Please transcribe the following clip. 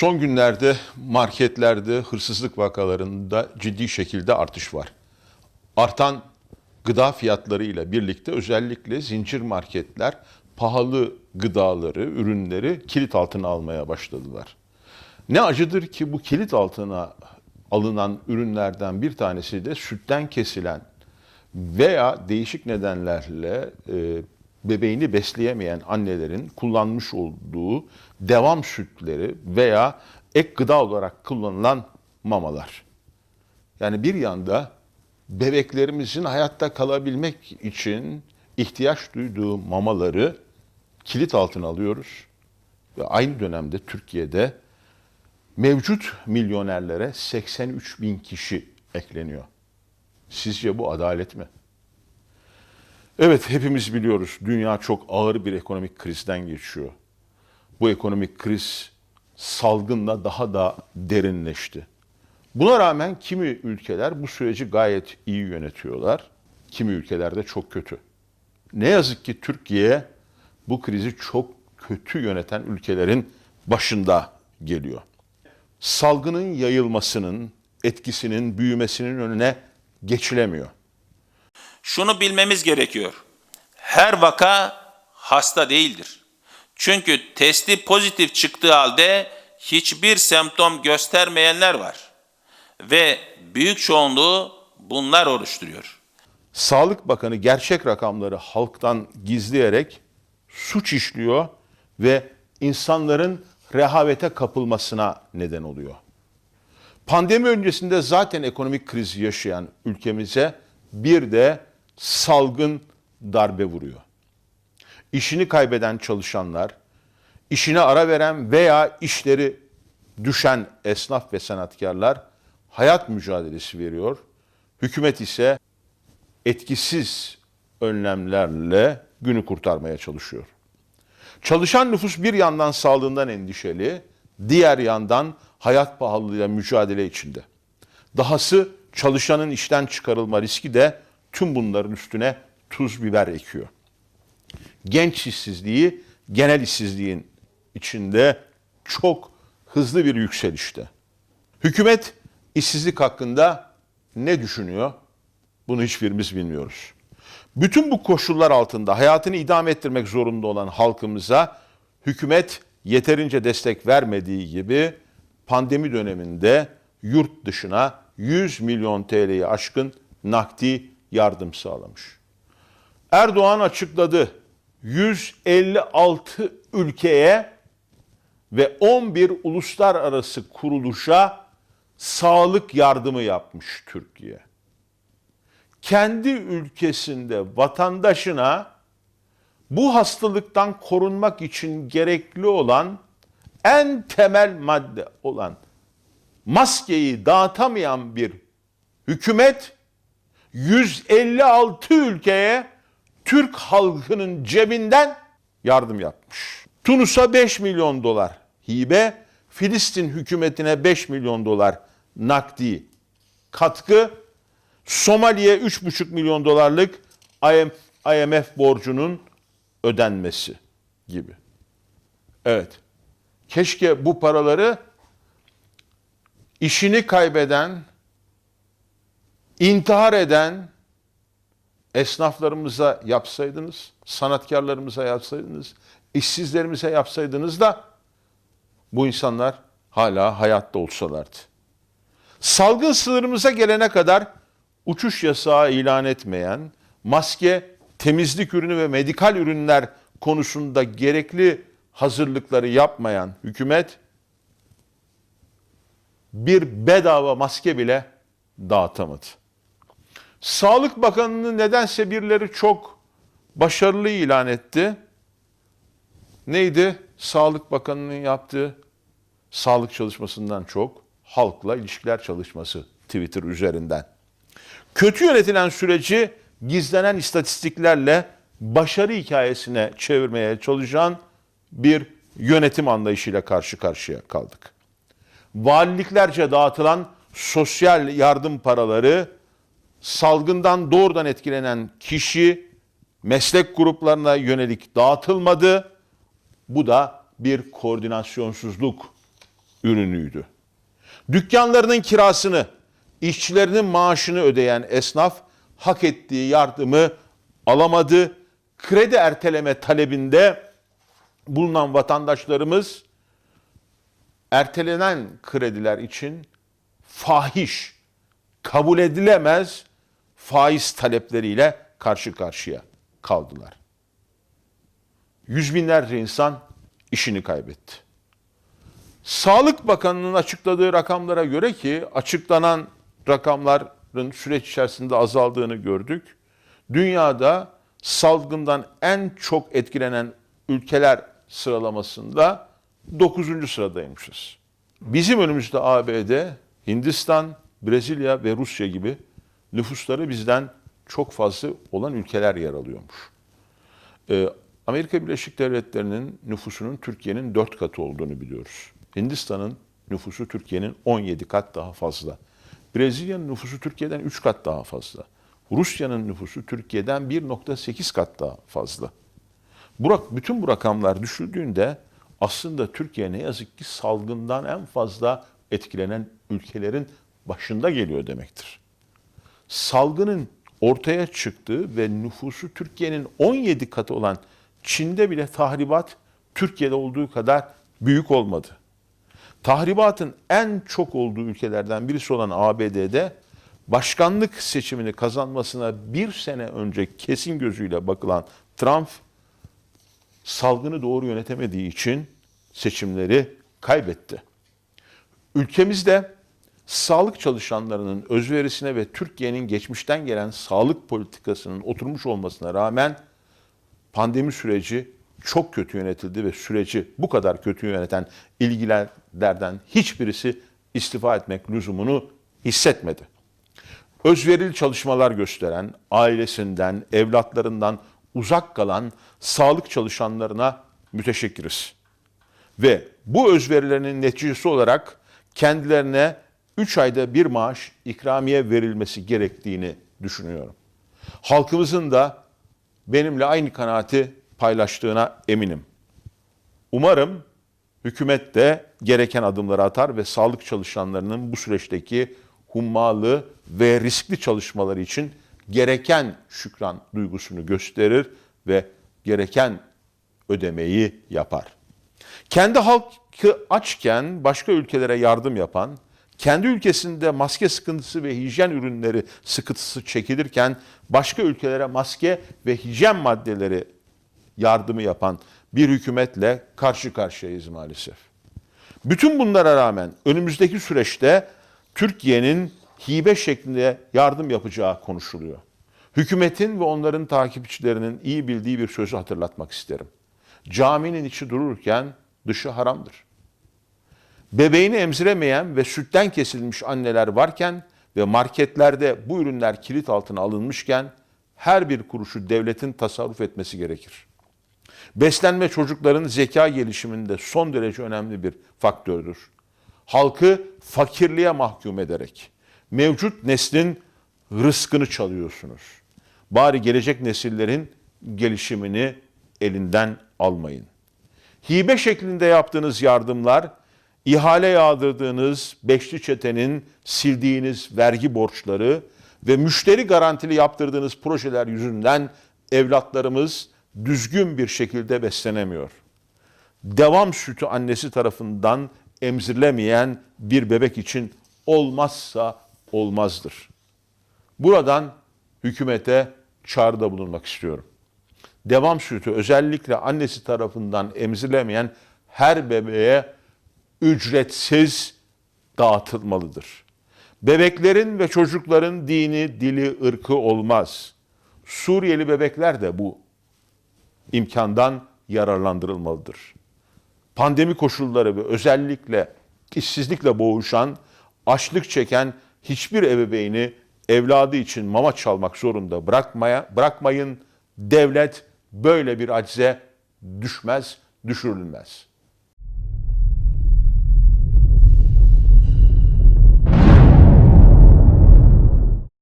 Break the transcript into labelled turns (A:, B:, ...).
A: Son günlerde marketlerde hırsızlık vakalarında ciddi şekilde artış var. Artan gıda fiyatlarıyla birlikte özellikle zincir marketler pahalı gıdaları, ürünleri kilit altına almaya başladılar. Ne acıdır ki bu kilit altına alınan ürünlerden bir tanesi de sütten kesilen veya değişik nedenlerle e, bebeğini besleyemeyen annelerin kullanmış olduğu devam sütleri veya ek gıda olarak kullanılan mamalar. Yani bir yanda bebeklerimizin hayatta kalabilmek için ihtiyaç duyduğu mamaları kilit altına alıyoruz. Ve aynı dönemde Türkiye'de mevcut milyonerlere 83 bin kişi ekleniyor. Sizce bu adalet mi? Evet hepimiz biliyoruz dünya çok ağır bir ekonomik krizden geçiyor. Bu ekonomik kriz salgınla daha da derinleşti. Buna rağmen kimi ülkeler bu süreci gayet iyi yönetiyorlar. Kimi ülkelerde çok kötü. Ne yazık ki Türkiye bu krizi çok kötü yöneten ülkelerin başında geliyor. Salgının yayılmasının, etkisinin büyümesinin önüne geçilemiyor.
B: Şunu bilmemiz gerekiyor. Her vaka hasta değildir. Çünkü testi pozitif çıktığı halde hiçbir semptom göstermeyenler var. Ve büyük çoğunluğu bunlar oluşturuyor.
A: Sağlık Bakanı gerçek rakamları halktan gizleyerek suç işliyor ve insanların rehavete kapılmasına neden oluyor. Pandemi öncesinde zaten ekonomik kriz yaşayan ülkemize bir de salgın darbe vuruyor. İşini kaybeden çalışanlar, işine ara veren veya işleri düşen esnaf ve sanatkarlar hayat mücadelesi veriyor. Hükümet ise etkisiz önlemlerle günü kurtarmaya çalışıyor. Çalışan nüfus bir yandan sağlığından endişeli, diğer yandan hayat pahalılığıyla mücadele içinde. Dahası çalışanın işten çıkarılma riski de tüm bunların üstüne tuz biber ekiyor. Genç işsizliği genel işsizliğin içinde çok hızlı bir yükselişte. Hükümet işsizlik hakkında ne düşünüyor? Bunu hiçbirimiz bilmiyoruz. Bütün bu koşullar altında hayatını idame ettirmek zorunda olan halkımıza hükümet yeterince destek vermediği gibi pandemi döneminde yurt dışına 100 milyon TL'yi aşkın nakdi yardım sağlamış. Erdoğan açıkladı. 156 ülkeye ve 11 uluslararası kuruluşa sağlık yardımı yapmış Türkiye. Kendi ülkesinde vatandaşına bu hastalıktan korunmak için gerekli olan en temel madde olan maskeyi dağıtamayan bir hükümet 156 ülkeye Türk halkının cebinden yardım yapmış. Tunus'a 5 milyon dolar hibe, Filistin hükümetine 5 milyon dolar nakdi katkı, Somali'ye 3,5 milyon dolarlık IMF borcunun ödenmesi gibi. Evet. Keşke bu paraları işini kaybeden, intihar eden esnaflarımıza yapsaydınız, sanatkarlarımıza yapsaydınız, işsizlerimize yapsaydınız da bu insanlar hala hayatta olsalardı. Salgın sınırımıza gelene kadar uçuş yasağı ilan etmeyen, maske, temizlik ürünü ve medikal ürünler konusunda gerekli hazırlıkları yapmayan hükümet bir bedava maske bile dağıtamadı. Sağlık Bakanı'nı nedense birileri çok başarılı ilan etti. Neydi? Sağlık Bakanı'nın yaptığı sağlık çalışmasından çok halkla ilişkiler çalışması Twitter üzerinden. Kötü yönetilen süreci gizlenen istatistiklerle başarı hikayesine çevirmeye çalışan bir yönetim anlayışıyla karşı karşıya kaldık. Valiliklerce dağıtılan sosyal yardım paraları salgından doğrudan etkilenen kişi meslek gruplarına yönelik dağıtılmadı. Bu da bir koordinasyonsuzluk ürünüydü. Dükkanlarının kirasını, işçilerinin maaşını ödeyen esnaf hak ettiği yardımı alamadı. Kredi erteleme talebinde bulunan vatandaşlarımız ertelenen krediler için fahiş, kabul edilemez faiz talepleriyle karşı karşıya kaldılar. Yüz binlerce insan işini kaybetti. Sağlık Bakanı'nın açıkladığı rakamlara göre ki açıklanan rakamların süreç içerisinde azaldığını gördük. Dünyada salgından en çok etkilenen ülkeler sıralamasında 9. sıradaymışız. Bizim önümüzde ABD, Hindistan, Brezilya ve Rusya gibi nüfusları bizden çok fazla olan ülkeler yer alıyormuş. Ee, Amerika Birleşik Devletleri'nin nüfusunun Türkiye'nin 4 katı olduğunu biliyoruz. Hindistan'ın nüfusu Türkiye'nin 17 kat daha fazla. Brezilya'nın nüfusu Türkiye'den 3 kat daha fazla. Rusya'nın nüfusu Türkiye'den 1.8 kat daha fazla. Bu, rak- bütün bu rakamlar düşüldüğünde aslında Türkiye ne yazık ki salgından en fazla etkilenen ülkelerin başında geliyor demektir salgının ortaya çıktığı ve nüfusu Türkiye'nin 17 katı olan Çin'de bile tahribat Türkiye'de olduğu kadar büyük olmadı. Tahribatın en çok olduğu ülkelerden birisi olan ABD'de başkanlık seçimini kazanmasına bir sene önce kesin gözüyle bakılan Trump salgını doğru yönetemediği için seçimleri kaybetti. Ülkemizde sağlık çalışanlarının özverisine ve Türkiye'nin geçmişten gelen sağlık politikasının oturmuş olmasına rağmen pandemi süreci çok kötü yönetildi ve süreci bu kadar kötü yöneten ilgilerden hiçbirisi istifa etmek lüzumunu hissetmedi. Özverili çalışmalar gösteren, ailesinden, evlatlarından uzak kalan sağlık çalışanlarına müteşekkiriz. Ve bu özverilerinin neticesi olarak kendilerine 3 ayda bir maaş ikramiye verilmesi gerektiğini düşünüyorum. Halkımızın da benimle aynı kanaati paylaştığına eminim. Umarım hükümet de gereken adımları atar ve sağlık çalışanlarının bu süreçteki hummalı ve riskli çalışmaları için gereken şükran duygusunu gösterir ve gereken ödemeyi yapar. Kendi halkı açken başka ülkelere yardım yapan, kendi ülkesinde maske sıkıntısı ve hijyen ürünleri sıkıntısı çekilirken başka ülkelere maske ve hijyen maddeleri yardımı yapan bir hükümetle karşı karşıyayız maalesef. Bütün bunlara rağmen önümüzdeki süreçte Türkiye'nin hibe şeklinde yardım yapacağı konuşuluyor. Hükümetin ve onların takipçilerinin iyi bildiği bir sözü hatırlatmak isterim. Caminin içi dururken dışı haramdır. Bebeğini emziremeyen ve sütten kesilmiş anneler varken ve marketlerde bu ürünler kilit altına alınmışken her bir kuruşu devletin tasarruf etmesi gerekir. Beslenme çocukların zeka gelişiminde son derece önemli bir faktördür. Halkı fakirliğe mahkum ederek mevcut neslin rızkını çalıyorsunuz. Bari gelecek nesillerin gelişimini elinden almayın. Hibe şeklinde yaptığınız yardımlar, ihale yağdırdığınız beşli çetenin sildiğiniz vergi borçları ve müşteri garantili yaptırdığınız projeler yüzünden evlatlarımız düzgün bir şekilde beslenemiyor. Devam sütü annesi tarafından emzirilemeyen bir bebek için olmazsa olmazdır. Buradan hükümete çağrıda bulunmak istiyorum. Devam sütü özellikle annesi tarafından emzirilemeyen her bebeğe ücretsiz dağıtılmalıdır. Bebeklerin ve çocukların dini, dili, ırkı olmaz. Suriyeli bebekler de bu imkandan yararlandırılmalıdır. Pandemi koşulları ve özellikle işsizlikle boğuşan, açlık çeken hiçbir ebeveyni evladı için mama çalmak zorunda bırakmaya bırakmayın. Devlet böyle bir acize düşmez, düşürülmez.